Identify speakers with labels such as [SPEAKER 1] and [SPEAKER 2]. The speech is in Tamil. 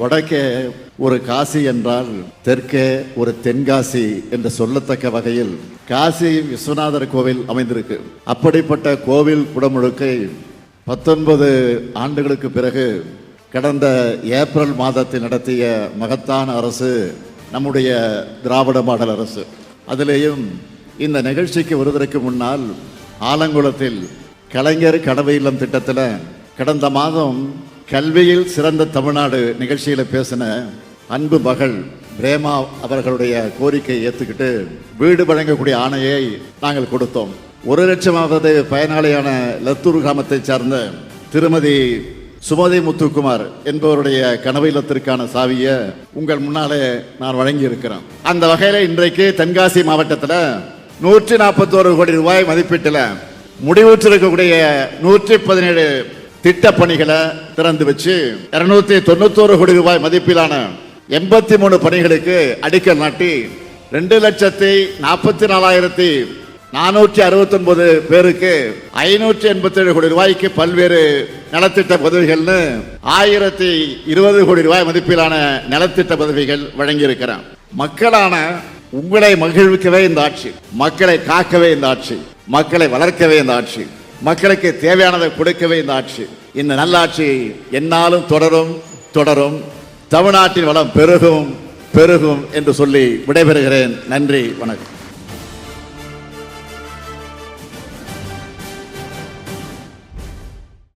[SPEAKER 1] வடக்கே ஒரு காசி என்றால் தெற்கே ஒரு தென்காசி என்று சொல்லத்தக்க வகையில் காசி விஸ்வநாதர் கோவில் அமைந்திருக்கு. அப்படிப்பட்ட கோவில் குடமுழுக்கை பத்தொன்பது ஆண்டுகளுக்கு பிறகு கடந்த ஏப்ரல் மாதத்தில் நடத்திய மகத்தான அரசு நம்முடைய திராவிட மாடல் அரசு. அதிலேயும் இந்த நிகழ்ச்சிக்கு வருவதற்கு முன்னால் ஆலங்குளத்தில் கலைஞர் கனவு இல்லம் திட்டத்தில் கடந்த மாதம் கல்வியில் சிறந்த தமிழ்நாடு நிகழ்ச்சியில் பேசின அன்பு மகள் பிரேமா அவர்களுடைய கோரிக்கையை ஏற்றுக்கிட்டு வீடு வழங்கக்கூடிய ஆணையை நாங்கள் கொடுத்தோம். ஒரு லட்சமாவது பயனாளியான லத்தூர் கிராமத்தை சார்ந்த திருமதி சுமதி முத்துக்குமார் என்பவருடைய கனவு இல்லத்திற்கான சாவியை உங்கள் முன்னாலே நான் வழங்கியிருக்கிறேன். அந்த வகையில் இன்றைக்கு தென்காசி மாவட்டத்தில் நூற்றி நாற்பத்தோரு கோடி ரூபாய் மதிப்பீட்டில் முடிவுற்றிருக்கக்கூடிய நூற்றி பதினேழு திட்ட பணிகளை திறந்து வச்சு இருநூத்தி தொண்ணூத்தோரு கோடி ரூபாய் மதிப்பிலான எண்பத்தி மூணு பணிகளுக்கு அடிக்கல் நாட்டி ரெண்டு லட்சத்தி நாற்பத்தி நாலாயிரத்தி நானூற்றி அறுபத்தொன்பது பேருக்கு ஐநூற்றி எண்பத்தி ஏழு கோடி ரூபாய்க்கு பல்வேறு நலத்திட்ட பதவிகள்னு ஆயிரத்தி இருபது கோடி ரூபாய் மதிப்பிலான நலத்திட்ட பதவிகள் வழங்கியிருக்கிறேன். மக்களான உங்களை மகிழ்விக்கவே இந்த ஆட்சி மக்களை காக்கவே இந்த ஆட்சி மக்களை வளர்க்கவே இந்த ஆட்சி. மக்களுக்கு தேவையானதை கொடுக்கவே இந்த ஆட்சி. இந்த நல்லாட்சி என்னாலும் தொடரும் தொடரும். தமிழ்நாட்டின் வளம் பெருகும் பெருகும் என்று சொல்லி விடைபெறுகிறேன். நன்றி வணக்கம்.